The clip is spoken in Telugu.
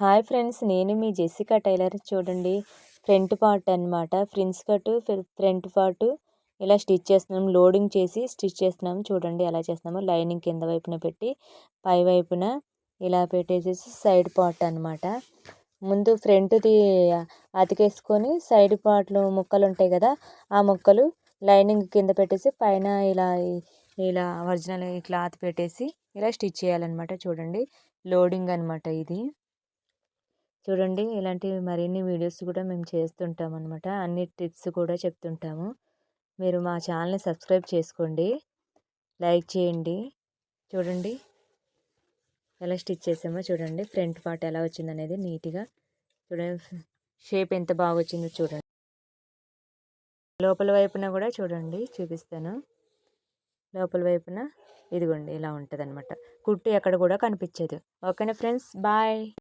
హాయ్ ఫ్రెండ్స్ నేను మీ జెసికా టైలర్ చూడండి. ఫ్రంట్ పార్ట్ అనమాట ఫ్రిన్స్ కట్ ఫ్రంట్ పార్ట్. ఇలా స్టిచ్ చేస్తున్నాం. లోడింగ్ చేసి స్టిచ్ చేస్తున్నాం. చూడండి ఎలా చేస్తున్నాము. లైనింగ్ కింద వైపున పెట్టి పై వైపున ఇలా పెట్టేసేసి సైడ్ పార్ట్ అనమాట ముందు ఫ్రంట్ది అతికేసుకొని సైడ్ పార్ట్లో ముక్కలు ఉంటాయి కదా ఆ ముక్కలు లైనింగ్ కింద పెట్టేసి పైన ఇలా ఇలా ఒరిజినల్ క్లాత్ పెట్టేసి ఇలా స్టిచ్ చేయాలన్నమాట. చూడండి. లోడింగ్ అనమాట ఇది. చూడండి ఇలాంటి మరిన్ని వీడియోస్ కూడా మేము చేస్తుంటాం అనమాట అన్ని టిప్స్ కూడా చెప్తుంటాము. మీరు మా ఛానల్ని సబ్స్క్రైబ్ చేసుకోండి. లైక్ చేయండి. చూడండి. ఎలా స్టిచ్ చేసామో చూడండి. ఫ్రంట్ పార్ట్ ఎలా వచ్చింది అనేది నీట్గా చూడండి. షేప్ ఎంత బాగా వచ్చిందో చూడండి. లోపల వైపున కూడా చూడండి. చూపిస్తాను. లోపల వైపున ఇదిగోండి ఇలా ఉంటుంది అనమాట కుట్టి ఎక్కడ కూడా కనిపించదు. ఓకేనా ఫ్రెండ్స్? బాయ్.